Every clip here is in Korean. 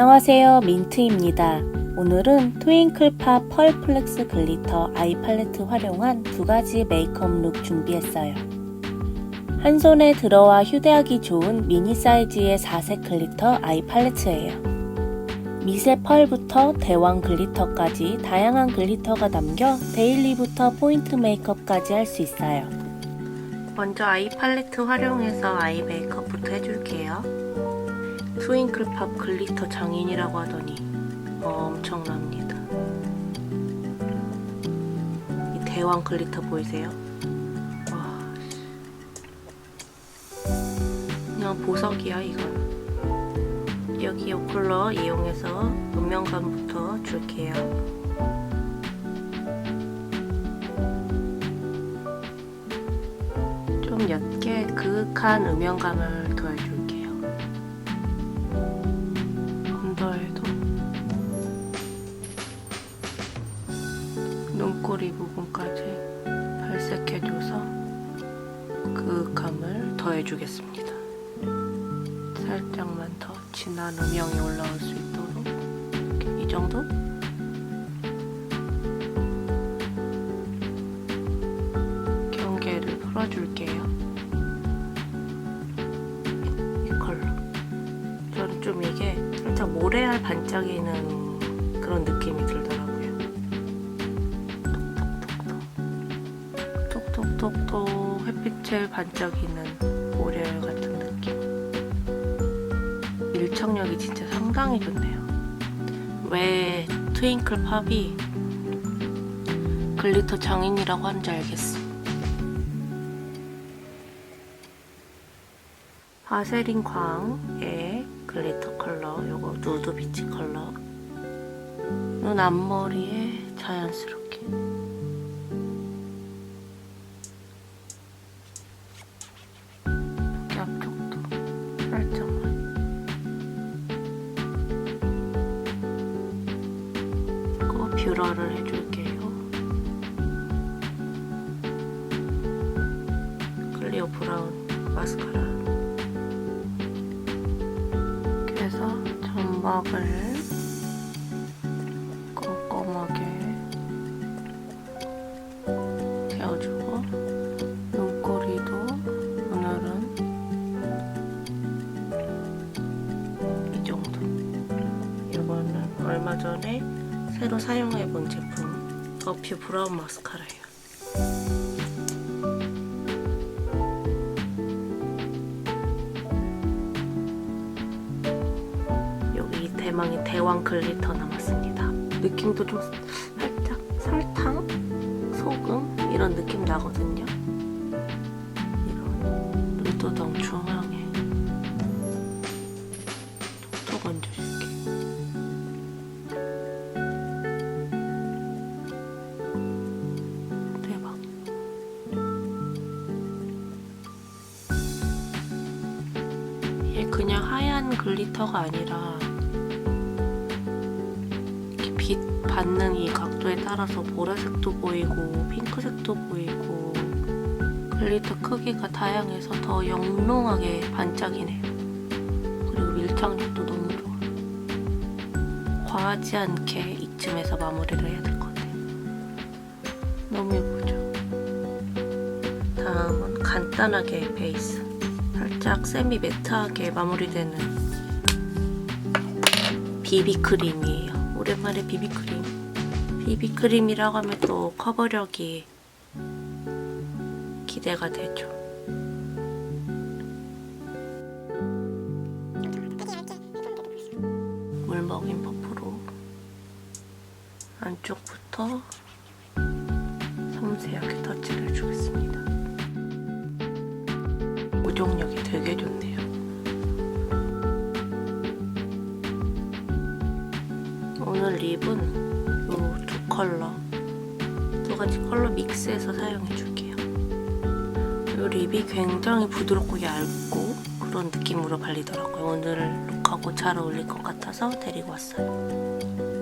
안녕하세요 민트입니다. 오늘은 트윙클팝 펄 플렉스 글리터 아이 팔레트 활용한 두 가지 메이크업 룩 준비했어요. 한 손에 들어와 휴대하기 좋은 미니 사이즈의 4색 글리터 아이 팔레트예요. 미세 펄부터 대왕 글리터까지 다양한 글리터가 담겨 데일리부터 포인트 메이크업까지 할 수 있어요. 먼저 아이 팔레트 활용해서 아이 메이크업부터 해줄게요. 트윙클팝 글리터 장인이라고 하더니 엄청납니다. 이 대왕 글리터 보이세요? 와, 그냥 보석이야 이건. 여기 이 컬러 이용해서 음영감부터 줄게요. 좀 옅게 그윽한 음영감을 눈꼬리 부분까지 발색해줘서 그윽함을 더해주겠습니다. 살짝만 더 진한 음영이 올라올 수 있도록 이 정도? 경계를 풀어줄게요. 이 컬러. 저는 좀 이게 살짝 모래알 반짝이는 그런 느낌이 들더라고요. 빛에 반짝이는 모래알 같은 느낌. 밀착력이 진짜 상당히 좋네요. 왜 트윙클 팝이 글리터 장인이라고 하는지 알겠어. 바세린 광의 글리터 컬러, 요거 누드 비치 컬러. 눈 앞머리에 자연스럽게. 뷰러를 해줄게요. 클리오 브라운 마스카라. 이렇게 해서 점막을 꼼꼼하게 채워주고 눈꼬리도 오늘은 이 정도. 이거는 얼마 전에 새로 사용해본 제품 더퓨 브라운 마스카라예요. 여기 대망의 대왕 글리터 남았습니다. 느낌도 좀 살짝 설탕, 소금 이런 느낌 나거든요. 이런 눈두덩 중앙 이게 그냥 하얀 글리터가 아니라 빛 받는 이 각도에 따라서 보라색도 보이고 핑크색도 보이고 글리터 크기가 다양해서 더 영롱하게 반짝이네요. 그리고 밀착력도 너무 좋아. 과하지 않게 이쯤에서 마무리를 해야 될 것 같아요. 너무 예쁘죠? 다음은 간단하게 베이스. 살짝 세미 매트하게 마무리되는 비비크림이에요. 오랜만에 비비크림. 비비크림이라고 하면 또 커버력이 기대가 되죠. 물 먹인 퍼프로 안쪽부터 섬세하게 터치를 해주겠습니다. 무종력이 되게 좋네요. 오늘 립은 이 두 컬러, 두 가지 컬러 믹스해서 사용해 줄게요. 이 립이 굉장히 부드럽고 얇고 그런 느낌으로 발리더라고요. 오늘 룩하고 잘 어울릴 것 같아서 데리고 왔어요.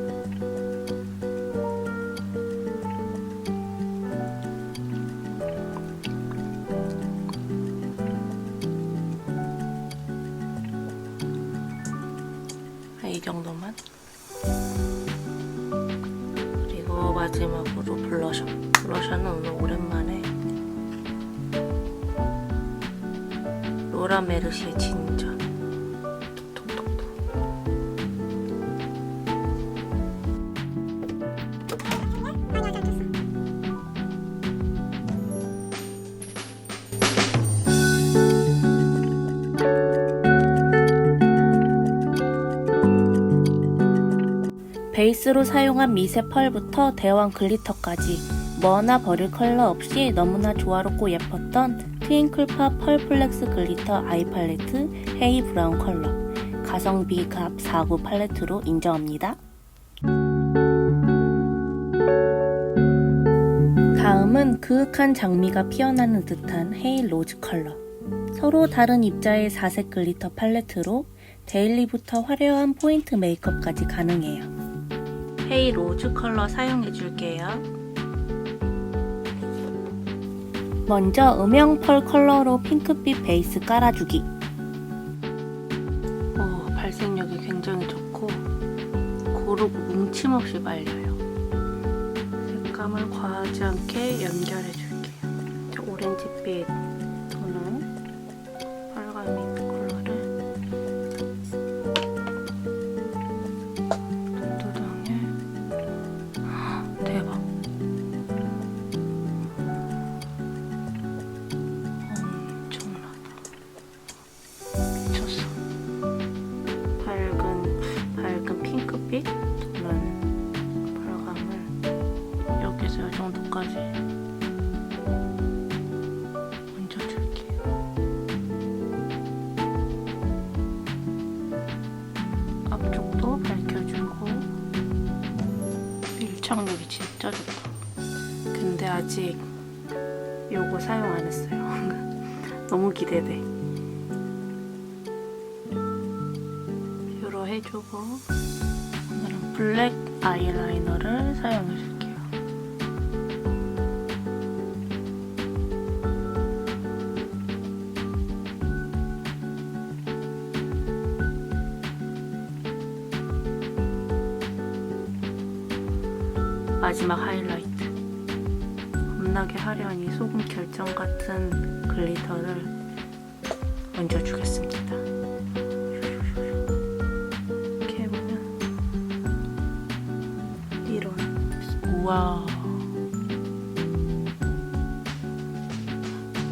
로라 메르시의 진전. 베이스로 사용한 미세 펄부터 대왕 글리터까지 뭐나 버릴 컬러 없이 너무나 조화롭고 예뻤던 트윙클파 펄 플렉스 글리터 아이 팔레트 헤이 브라운 컬러 가성비 갑49 팔레트로 인정합니다. 다음은 그윽한 장미가 피어나는 듯한 헤이 로즈 컬러 서로 다른 입자의 4색 글리터 팔레트로 데일리부터 화려한 포인트 메이크업까지 가능해요. 헤이 로즈 컬러 사용해 줄게요. 먼저 음영 펄 컬러로 핑크빛 베이스 깔아주기. 오, 발색력이 굉장히 좋고 고르고 뭉침 없이 발려요. 색감을 과하지 않게 연결해 줄게요. 저 오렌지빛 정도까지 얹어줄게요. 앞쪽도 밝혀주고 밀착력이 진짜 좋다. 근데 아직 요거 사용 안 했어요. 너무 기대돼. 요로 해주고 오늘은 블랙 아이라이너를 사용해줄게요. 마지막 하이라이트. 겁나게 화려한 이 소금 결정 같은 글리터를 얹어주겠습니다. 이렇게 해보면 이런. 우와.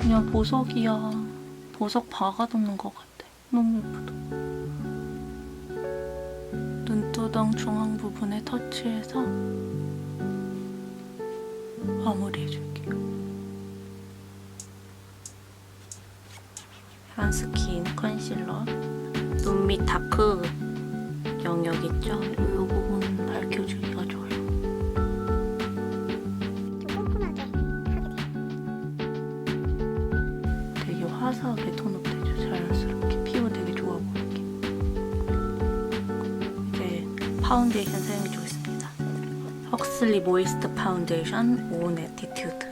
그냥 보석이야. 보석 박아놓는 것 같아. 너무 예쁘다. 눈두덩 중앙 부분에 터치해서 마무리해 줄게요 한스킨 컨실러 눈 밑 다크 영역 있죠? 이 부분 밝혀주기가 좋아요. 되게 화사하게 톤업 되죠. 자연스럽게 피부 되게 좋아 보이게. 이제 파운데이션 주겠습니다. 헉슬리 모이스트 파운데이션 온 에티튜드.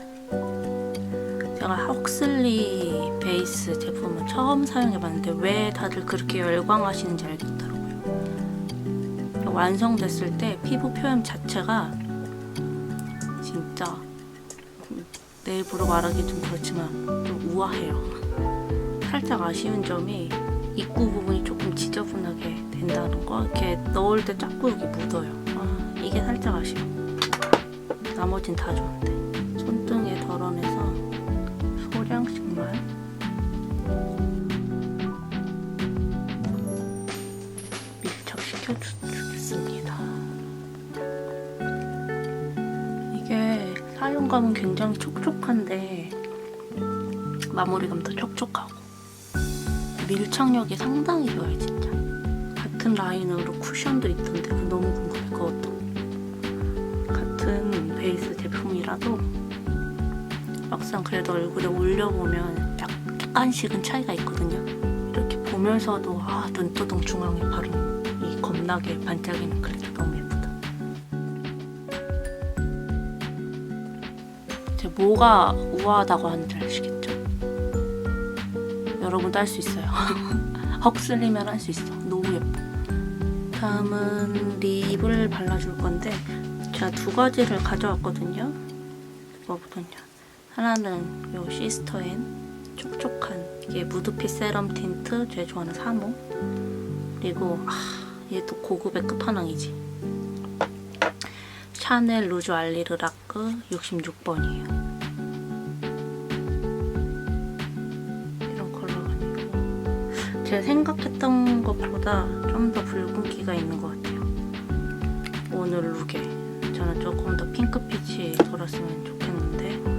제가 헉슬리 베이스 제품은 처음 사용해봤는데 왜 다들 그렇게 열광하시는지 알겠더라고요. 완성됐을 때 피부 표현 자체가 진짜 내 입으로 말하기 좀 그렇지만 좀 우아해요. 살짝 아쉬운 점이 입구 부분이 조금 지저분하게 된다는 거. 이렇게 넣을 때 자꾸 여기 묻어요. 아, 이게 살짝 아쉬워. 나머진 다 좋은데. 손등에 덜어내서 소량씩만 밀착시켜 주- 주겠습니다. 이게 사용감은 굉장히 촉촉한데 마무리감도 촉촉하고 밀착력이 상당히 좋아요 진짜 같은 라이너로 쿠션도 있던데 너무 그것도 같은 베이스 제품이라도 막상 그래도 얼굴에 올려보면 약- 약간씩은 차이가 있거든요 이렇게 보면서도 아 눈두덩 중앙에 바른 이 겁나게 반짝이는 글리터 너무 예쁘다 제 뭐가 우아하다고 하는지 아시겠죠? 여러분도 할 수 있어요. 헉슬리면 할 수 있어. 너무 예뻐. 다음은 립을 발라줄 건데 제가 두 가지를 가져왔거든요. 뭐보든요. 하나는 요 시스터앤 촉촉한 이게 무드핏 세럼 틴트 제가 좋아하는 3호 그리고 아, 얘또 고급의 끝판왕이지. 샤넬 루즈 알리르라크 66번이에요. 이런 컬러가 제가 생각했던 것보다 좀 더 붉은기가 있는 것 같아요. 오늘 룩에 저는 조금 더 핑크빛이 돌았으면 좋겠는데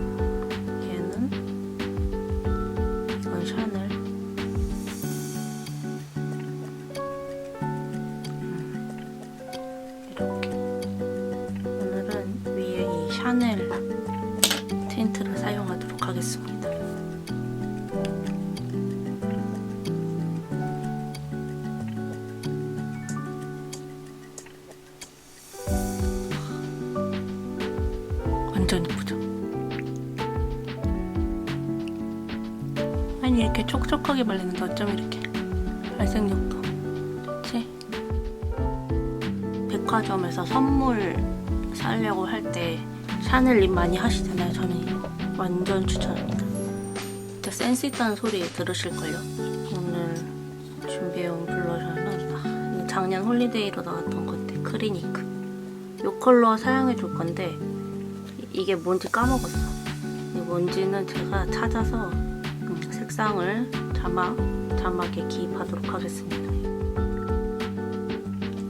완전 이쁘죠? 아니 이렇게 촉촉하게 발리는데 어쩜 이렇게 발색력도 좋지? 백화점에서 선물 사려고 할 때 샤넬 립 많이 하시잖아요 저는. 완전 추천합니다. 진짜 센스 있다는 소리 들으실걸요. 오늘 준비해온 블러셔는 아, 작년 홀리데이로 나왔던 건데 크리니크. 이 컬러 사용해 줄 건데 이- 이게 뭔지 까먹었어. 이 뭔지는 제가 찾아서 음, 색상을 자막, 자막에 기입하도록 하겠습니다.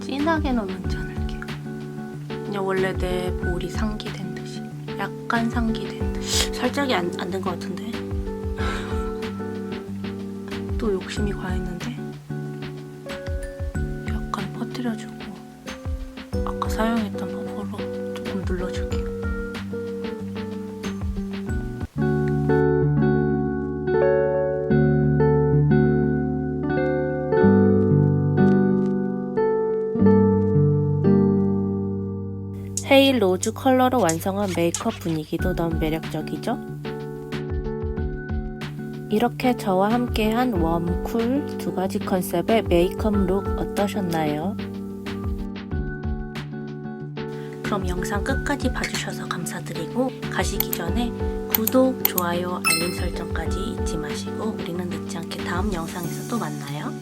진하게는 넣지 않을게요. 그냥 원래 내 볼이 상기된 듯이. 약간 상기된 듯. 살짝이 안, 안 된 것 같은데? 또 욕심이 과했는데? 약간 퍼뜨려주고 아까 사용했던 버퍼로 조금 눌러줄게 요. 헤일 로즈 컬러로 완성한 메이크업 분위기도 너무 매력적이죠? 이렇게 저와 함께한 웜, 쿨 두 가지 컨셉의 메이크업 룩 어떠셨나요? 그럼 영상 끝까지 봐주셔서 감사드리고 가시기 전에 구독, 좋아요, 알림 설정까지 잊지 마시고 우리는 늦지 않게 다음 영상에서 또 만나요.